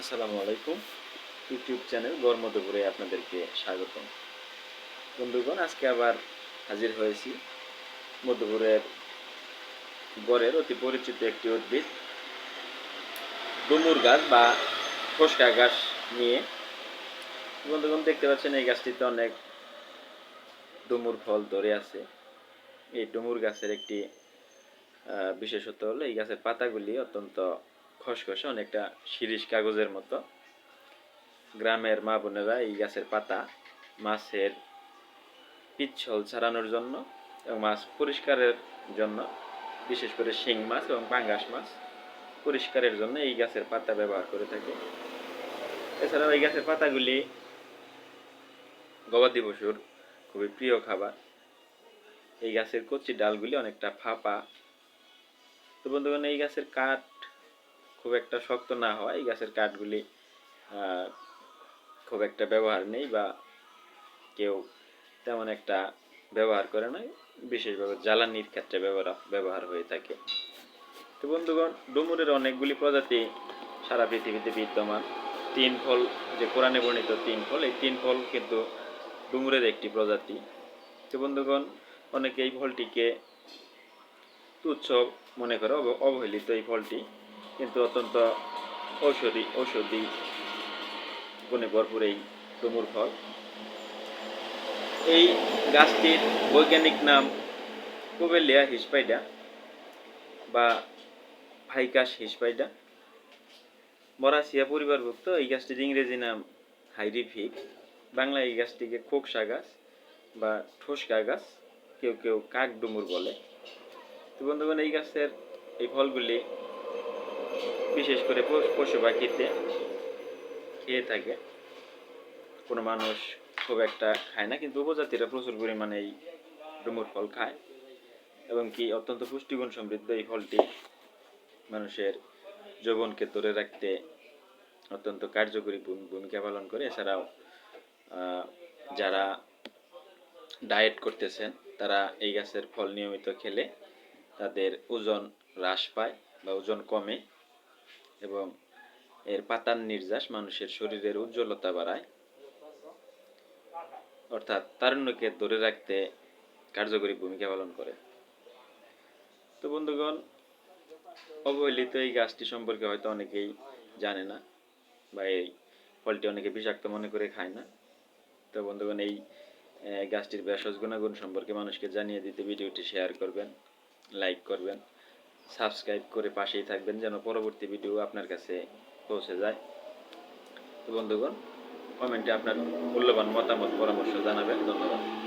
আসসালামু আলাইকুম। YouTube channel গড় মধুপুরে আপনাদেরকে স্বাগতম। বন্ধুগণ, আজকে আবার হাজির হয়েছি মধুপুরের গড়ের অতি পরিচিত একটি উদ্ভিদ, ডুমুর গাছ বা ফসকা গাছ নিয়ে। বন্ধুগণ, দেখতে পাচ্ছেন এই গাছটিতে অনেক ডুমুর ফল ধরে আছে। এই ডুমুর গাছের একটি বিশেষত্ব হলো এই গাছের পাতাগুলি অত্যন্ত খসখসে অনেকটা শিরিষ কাগজের মতো। গ্রামের মা বোনেরা এই গাছের পাতা, মাছের পিচ্ছল ছাড়ানোর জন্য এবং মাছ পরিষ্কারের জন্য, বিশেষ করে শিং মাছ এবং পাঙ্গাস মাছ পরিষ্কারের জন্য এই গাছের পাতা ব্যবহার করে থাকে। এছাড়াও এই গাছের পাতাগুলি গবাদি পশুর খুবই প্রিয় খাবার। এই গাছের কচি ডালগুলি অনেকটা ফাঁপা। তো বন্ধুগণ, এই গাছের কাঠ খুব একটা শক্ত না হয় এই গাছের কাঠগুলি খুব একটা ব্যবহার নেই বা কেউ তেমন একটা ব্যবহার করে না, বিশেষভাবে জ্বালানির ক্ষেত্রে ব্যবহার ব্যবহার হয়ে থাকে। তো বন্ধুগণ, ডুমুরের অনেকগুলি প্রজাতি সারা পৃথিবীতে বিদ্যমান। তিন ফল, যে কোরআনে বর্ণিত তিন ফল, এই তিন ফল কিন্তু ডুমুরের একটি প্রজাতি। তো বন্ধুগণ, অনেকে এই ফলটিকে তুচ্ছ মনে করে অবহেলিত এই ফলটি। কিন্তু অত্যন্ত ঔষধি ঔষধি গুণে ভরপুর এই ডুমুর ফল। এই গাছটির বৈজ্ঞানিক নাম কোবেলিয়া হিসপাইডা বা ফাইকাস হিসপাইডা। মরাসিয়া পরিবারভুক্ত, এই গাছটির ইংরেজি নাম হাইরিফিক। বাংলা এই গাছটিকে খোকসা গাছ বা ঠোসকা গাছ, কেউ কেউ কাক ডুমুর বলে। তো বন্ধুগণ, এই গাছের এই ফলগুলি বিশেষ করে পশু- পাখিতে খেয়ে থাকে। কোনো মানুষ খুব একটা খায় না, কিন্তু উপজাতিরা প্রচুর পরিমাণে এই ডুমুর ফল খায় এবং কি অত্যন্ত পুষ্টিগুণ সমৃদ্ধ এই ফলটি মানুষের যৌবনকে ধরে রাখতে অত্যন্ত কার্যকরী ভূমি- ভূমিকা পালন করে। এছাড়াও যারা ডায়েট করতেছেন, তারা এই গাছের ফল নিয়মিত খেলে তাদের ওজন হ্রাস পায় বা ওজন কমে। এবং এর পাতার নির্যাস মানুষের শরীরের উজ্জ্বলতা বাড়ায়। অর্থাৎ তারুণ্যকে ধরে রাখতে কার্যকরী ভূমিকা পালন করে। তো বন্ধুগণ, অবহেলিত এই গাছটি সম্পর্কে হয়তো অনেকেই জানে না বা এই ফলটি অনেকে বিষাক্ত মনে করে খায় না। তো বন্ধুগণ, এই গাছটির ভেষজ গুণাগুণ সম্পর্কে মানুষকে জানিয়ে দিতে ভিডিওটি শেয়ার করবেন, লাইক করবেন। সাবস্ক্রাইব করে পাশেই থাকবেন যেন পরবর্তী ভিডিও আপনার কাছে পৌঁছে যায়। তো বন্ধুগণ, কমেন্টে আপনার মূল্যবান মতামত, পরামর্শ জানাবেন। ধন্যবাদ।